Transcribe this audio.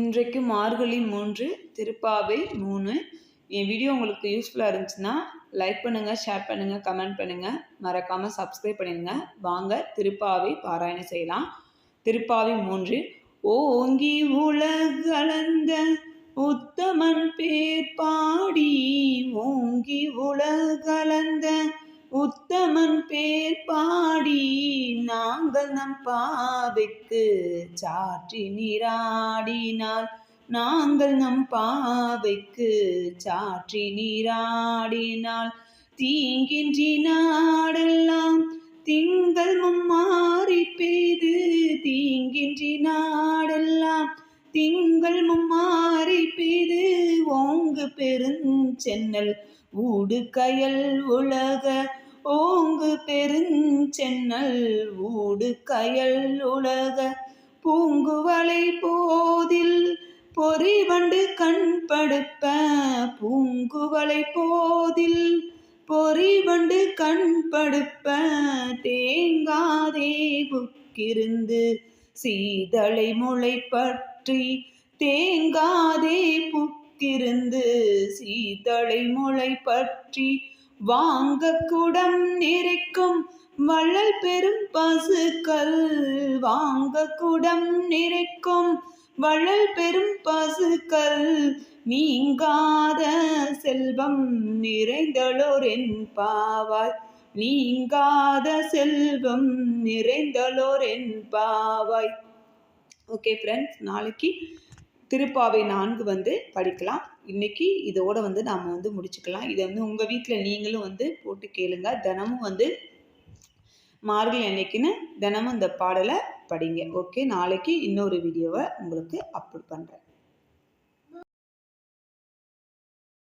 இன்றைக்கு மார்கழி மூன்று திருப்பாவை மூணு. என் வீடியோ உங்களுக்கு யூஸ்ஃபுல்லாக இருந்துச்சுன்னா லைக் பண்ணுங்கள் ஷேர் பண்ணுங்கள் கமெண்ட் பண்ணுங்கள் மறக்காமல் சப்ஸ்கிரைப் பண்ணிடுங்க. வாங்க திருப்பாவை பாராயணம் செய்யலாம். திருப்பாவை மூன்று. ஓங்கி உலகலந்த உத்தமன் பேர் பாடி. ஓங்கி உலகலந்த உத்தமன் பேர் பாடி நாங்கள் நம் பாவைக்கு சாற்றி நீராடினால் நாங்கள் நம் பாவைக்கு சாற்றி நீராடினால் தீங்கின்றி நாடெல்லாம் திங்கள் மும்மாறி பெய்து தீங்கின்றி நாடெல்லாம் திங்கள் மும்மாறி பெய்து ஓங்கு பெருஞ்சென்னல் ஊடு கயல் உலக ஓங்கு பெருஞ்சென்னல் ஊடு கயல் உலக பூங்குவளை போதில் பொறிவண்டு கண்படுப்ப பூங்குவலை பூங்குவளை போதில் பொறிவண்டு கண்படுப்ப தேங்காதே புக்கிருந்து சீதளை முளை பற்றி தேங்காதே புக்கிருந்து சீதளை முளை பற்றி வாங்க குடம் நிறைக்கும் வள்ளல் பெரும் பசுக்கள். வாங்க குடம் நிறைக்கும் வள்ளல் பெரும் பசுக்கள். நீங்காத செல்வம் நிறைந்தளோர் என் பாவாய். நீங்காத செல்வம் நிறைந்தளோர் என் பாவாய். ஓகே ஃப்ரெண்ட்ஸ் நாளைக்கு திருப்பாவை நான்கு வந்து படிக்கலாம். இன்றைக்கி இதோடு வந்து நாம் வந்து முடிச்சுக்கலாம். இதை வந்து உங்கள் வீட்டில் நீங்களும் வந்து போட்டு கேளுங்க. தினமும் வந்து மார்கழி அன்னைக்குன்னு தினமும் இந்த பாடலை படிங்க. ஓகே? நாளைக்கு இன்னொரு வீடியோவை உங்களுக்கு அப்லோட் பண்ணுறேன்